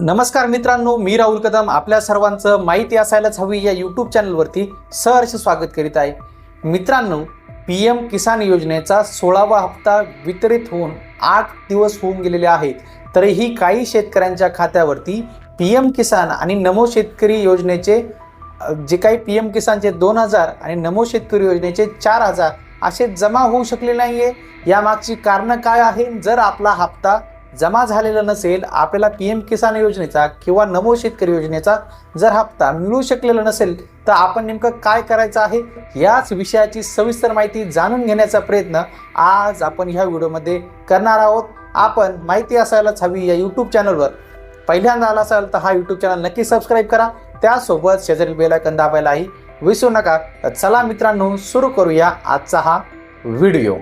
नमस्कार मित्रांनो मी राहुल कदम. आपल्या सर्वांचं माहिती असायलाच हवी या यूट्यूब चॅनलवरती सहर्ष स्वागत करीत आहे. मित्रांनो पी एम किसान योजनेचा सोळावा हप्ता वितरित होऊन आठ दिवस होऊन गेलेले आहेत. तरीही काही शेतकऱ्यांच्या खात्यावरती पी एम किसान आणि नमो शेतकरी योजनेचे जे काही पी एम किसानचे दोन हजार आणि नमो शेतकरी योजनेचे चार हजार असे जमा होऊ शकले नाही आहे यामागची कारणं काय आहे जर आपला हप्ता जमा झालेलं नसेल आपल्याला पी एम किसान योजनेचा किंवा नमो शेतकरी योजनेचा जर हप्ता मिळू शकलेला नसेल तर आपण नेमकं काय करायचं आहे? याच विषयाची सविस्तर माहिती जाणून घेण्याचा प्रयत्न आज आपण ह्या व्हिडिओमध्ये करणार आहोत. आपण माहिती असायलाच हवी या यूट्यूब चॅनलवर पहिल्यांदा आला असाल तर हा यूट्यूब चॅनल नक्की सबस्क्राईब करा. त्यासोबत शेजारी बेलायकन दाबायलाही विसरू नका. चला मित्रांनो सुरू करूया आजचा हा व्हिडिओ.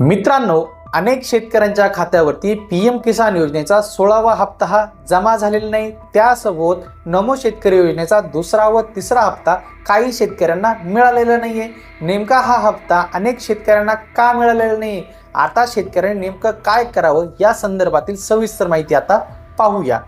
मित्रांनो अनेक शेतकऱ्यांच्या खात्यावरती पी एम किसान योजनेचा सोळावा हप्ता हा जमा झालेला नाही. त्यासोबत नमो शेतकरी योजनेचा दुसरा व तिसरा हप्ता काही शेतकऱ्यांना मिळालेला नाहीये. नेमका हा हप्ता अनेक शेतकऱ्यांना का मिळालेला नाही आता शेतकऱ्यांनी नेमकं काय करावं या संदर्भातील सविस्तर माहिती आता पाहूया.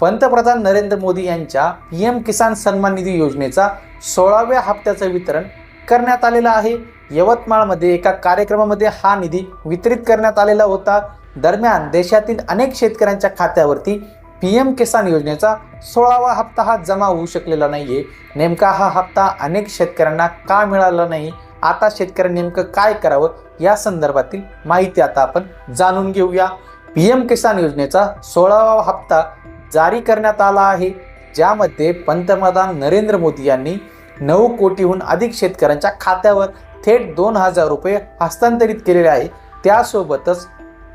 पंतप्रधान नरेंद्र मोदी यांच्या पी एम किसान सन्मान निधी योजनेचा सोळाव्या हप्त्याचं वितरण करण्यात आलेला आहे. यवतमाळमध्ये एका कार्यक्रमामध्ये हा निधी वितरित करण्यात आलेला होता. दरम्यान देशातील अनेक शेतकऱ्यांच्या खात्यावरती पी एम किसान योजनेचा सोळावा हप्ता हा जमा होऊ शकलेला नाही आहे नेमका हा हप्ता अनेक शेतकऱ्यांना का मिळाला नाही? आता शेतकऱ्यांनी नेमकं काय करावं? या संदर्भातील माहिती आता आपण जाणून घेऊया. पी एम किसान योजनेचा सोळावा हप्ता जारी करण्यात आला आहे. ज्यामध्ये पंतप्रधान नरेंद्र मोदी यांनी नऊ कोटीहून अधिक शेतकऱ्यांच्या खात्यावर थेट दोन हजार रुपये हस्तांतरित केलेले आहे. त्यासोबतच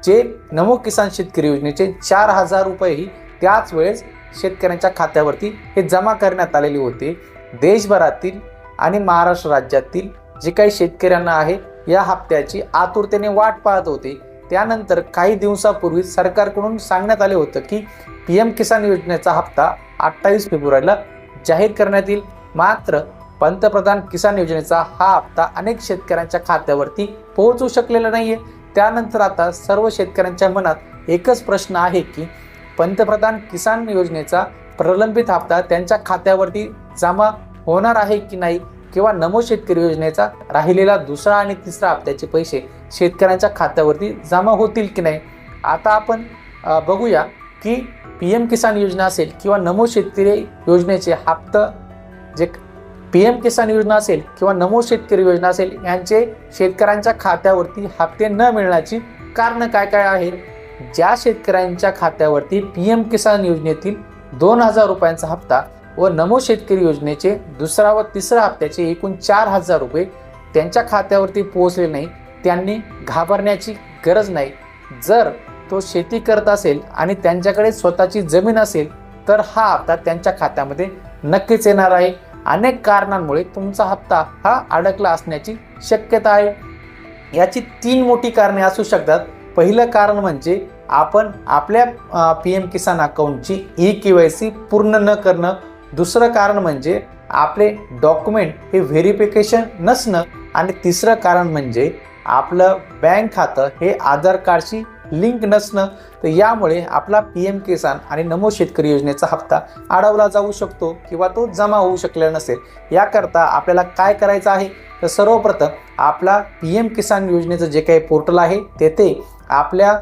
जे नमो किसान शेतकरी योजनेचे चार हजार रुपयेही त्याच वेळेस शेतकऱ्यांच्या खात्यावरती हे जमा करण्यात आलेले होते. देशभरातील आणि महाराष्ट्र राज्यातील जे काही शेतकऱ्यांना आहे या हप्त्याची आतुरतेने वाट पाहत होते. त्यानंतर काही दिवसापूर्वी सरकारकडून सांगण्यात आले होतं की पी एम किसान योजनेचा हप्ता अठ्ठावीस फेब्रुवारीला जाहीर करण्यात येईल. मात्र पंतप्रधान किसान योजनेचा हा हप्ता अनेक शेतकऱ्यांच्या खात्यावरती पोहोचू शकलेला नाहीये. त्यानंतर आता सर्व शेतकऱ्यांच्या मनात एकच प्रश्न आहे की पंतप्रधान किसान योजनेचा प्रलंबित हप्ता त्यांच्या खात्यावरती जमा होणार आहे की नाही किंवा नमो शेतकरी योजनेचा राहिलेला दुसरा आणि तिसरा हप्त्याचे पैसे शेतकऱ्यांच्या खात्यावरती जमा होतील की नाही? आता आपण बघूया की पी एम किसान योजना असेल किंवा नमो शेतकरी योजनेचे हप्ता जे पी एम किसान योजना असेल किंवा नमो शेतकरी योजना असेल यांचे शेतकऱ्यांच्या खात्यावरती हप्ते न मिळण्याची कारणं काय काय आहेत? ज्या शेतकऱ्यांच्या खात्यावरती पी एम किसान योजनेतील दोन हजार रुपयांचा हप्ता व नमो शेतकरी योजनेचे दुसरा व तिसरा हप्त्याचे एकूण चार हजार रुपये त्यांच्या खात्यावरती पोहोचले नाही त्यांनी घाबरण्याची गरज नाही. जर तो शेती करत असेल आणि त्यांच्याकडे स्वतःची जमीन असेल तर हा हप्ता त्यांच्या खात्यामध्ये नक्कीच येणार आहे. अनेक कारणांमुळे तुमचा हप्ता हा अडकला असण्याची शक्यता आहे. याची तीन मोठी कारणे असू शकतात. पहिलं कारण म्हणजे आपण आपल्या पी एम किसान अकाउंटची ई के वाय सी पूर्ण न करणं. दुसरं कारण म्हणजे आपले डॉक्युमेंट हे व्हेरिफिकेशन नसणं. आणि तिसरं कारण म्हणजे आपलं बँक खातं हे आधार कार्डशी लिंक नसणं तर यामुळे आपला पी एम किसान आणि नमो शेतकरी योजनेचा हप्ता अडवला जाऊ शकतो किंवा तो जमा होऊ शकलेला नसेल. याकरता आपल्याला काय करायचं आहे? तर सर्वप्रथम आपला पी एम किसान योजनेचं जे काही पोर्टल आहे तेथे आपल्या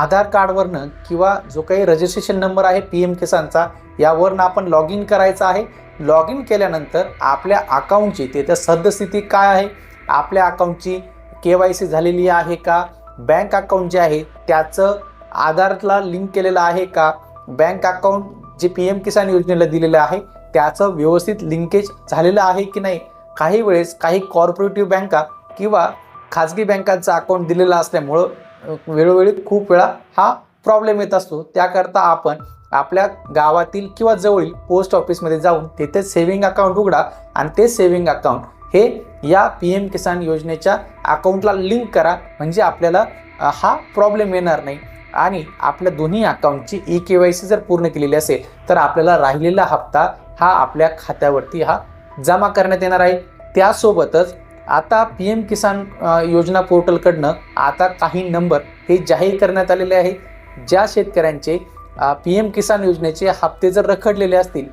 आधार कार्डवरनं किंवा जो काही रजिस्ट्रेशन नंबर आहे पी एम किसानचा यावरनं आपण लॉग इन करायचं आहे. लॉग इन केल्यानंतर आपल्या अकाउंटची तेथे सद्यस्थिती काय आहे? आपल्या अकाउंटची के वाय सी झालेली आहे का? बँक अकाउंट जे आहे त्याचं आधारला लिंक केलेलं आहे का? बँक अकाउंट जे पी एम किसान योजनेला दिलेलं आहे त्याचं व्यवस्थित लिंकेज झालेलं आहे की नाही? काही वेळेस काही कॉर्पोरेटिव्ह बँका किंवा खाजगी बँकांचं अकाउंट दिलेलं असल्यामुळं वेळोवेळी खूप वेळा हा प्रॉब्लेम येत असतो. त्याकरता आपण आपल्या गावातील किंवा जवळील पोस्ट ऑफिसमध्ये जाऊन तिथे सेव्हिंग अकाउंट उघडा आणि ते सेव्हिंग अकाउंट हे या पी एम किसान योजनेच्या अकाउंटला लिंक करा. म्हणजे आपल्याला हा प्रॉब्लेम येणार नाही. आणि आपल्या दोन्ही अकाउंटची ई के वाय सी जर पूर्ण केलेली असेल तर आपल्याला राहिलेला हप्ता हा आपल्या खात्यावरती हा जमा करण्यात येणार आहे. त्यासोबतच आता पी एम किसान योजना पोर्टलकडनं आता काही नंबर हे जाहीर करण्यात आलेले आहे. ज्या शेतकऱ्यांचे पी एम किसान योजनेचे हप्ते जर रखडलेले असतील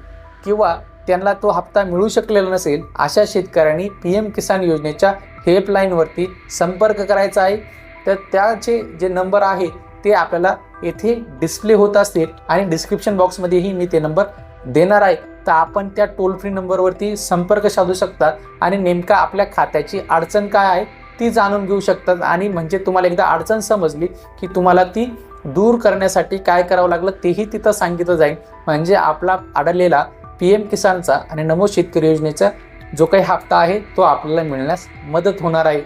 किंवा त्यांना तो हप्ता मिळू शकलेला नसेल अशा शेतकऱ्यांनी पी एम किसान योजनेच्या हेल्पलाईनवरती संपर्क करायचा आहे. तर त्याचे जे नंबर आहे ते आपल्याला येथे डिस्प्ले होत असतील आणि डिस्क्रिप्शन बॉक्समध्येही मी ते नंबर देणार आहे. तर आपण त्या टोल फ्री नंबरवरती संपर्क साधू शकता आणि नेमका आपल्या खात्याची अडचण काय आहे ती जाणून घेऊ शकतात. आणि म्हणजे तुम्हाला एकदा अडचण समजली की तुम्हाला ती दूर करण्यासाठी काय करावं लागलं तेही तिथं सांगितलं जाईल. म्हणजे आपला अडलेला पी एम किसानचा आणि नमो शेतकरी योजनेचा जो काही हप्ता आहे तो आपल्याला मिळण्यास मदत होणार आहे.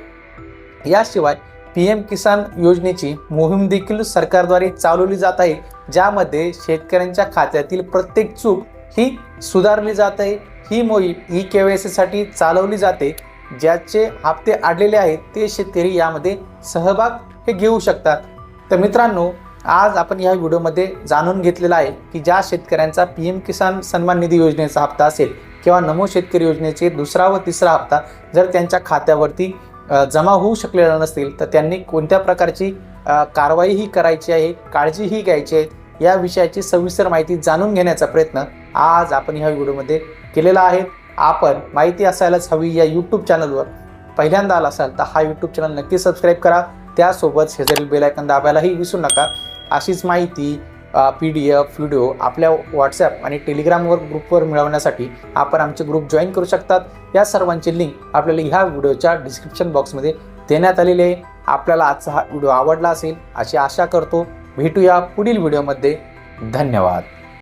याशिवाय पी एम किसान योजनेची मोहीम देखील सरकारद्वारे चालवली जात आहे ज्यामध्ये शेतकऱ्यांच्या खात्यातील प्रत्येक चूक ही सुधारली जात आहे. ही मोहीम ई के वाय सीसाठी चालवली जाते ज्याचे हप्ते अडलेले आहेत ते शेतकरी यामध्ये सहभाग हे घेऊ शकतात. तर मित्रांनो आज आपण या व्हिडिओमध्ये जाणून घेतलेलं आहे की ज्या शेतकऱ्यांचा पी एम किसान सन्मान निधी योजनेचा हप्ता असेल किंवा नमो शेतकरी योजनेचे दुसरा व तिसरा हप्ता जर त्यांच्या खात्यावरती जमा होऊ शकलेला नसतील तर त्यांनी कोणत्या प्रकारची कारवाईही करायची आहे काळजीही घ्यायची आहे या विषयाची सविस्तर माहिती जाणून घेण्याचा प्रयत्न आज आपण ह्या व्हिडिओमध्ये केलेला आहे. आपण माहिती असायलाच हवी या यूट्यूब चॅनलवर. पहिल्यांदा आला असाल तर हा यूट्यूब चॅनल नक्की सबस्क्राईब करा. त्यासोबत शेजारील बेल आयकॉन दाबायलाही विसरू नका. अशीच माहिती पी डी एफ व्हिडिओ आपल्या व्हॉट्सॲप आणि टेलिग्रामवर ग्रुपवर मिळवण्यासाठी आपण आमचे ग्रुप जॉईन करू शकतात. या सर्वांची लिंक आपल्याला ह्या व्हिडिओच्या डिस्क्रिप्शन बॉक्समध्ये देण्यात आलेली आहे. आपल्याला आजचा हा व्हिडिओ आवडला असेल अशी आशा करतो. भेटूया पुढील व्हिडिओमध्ये धन्यवाद.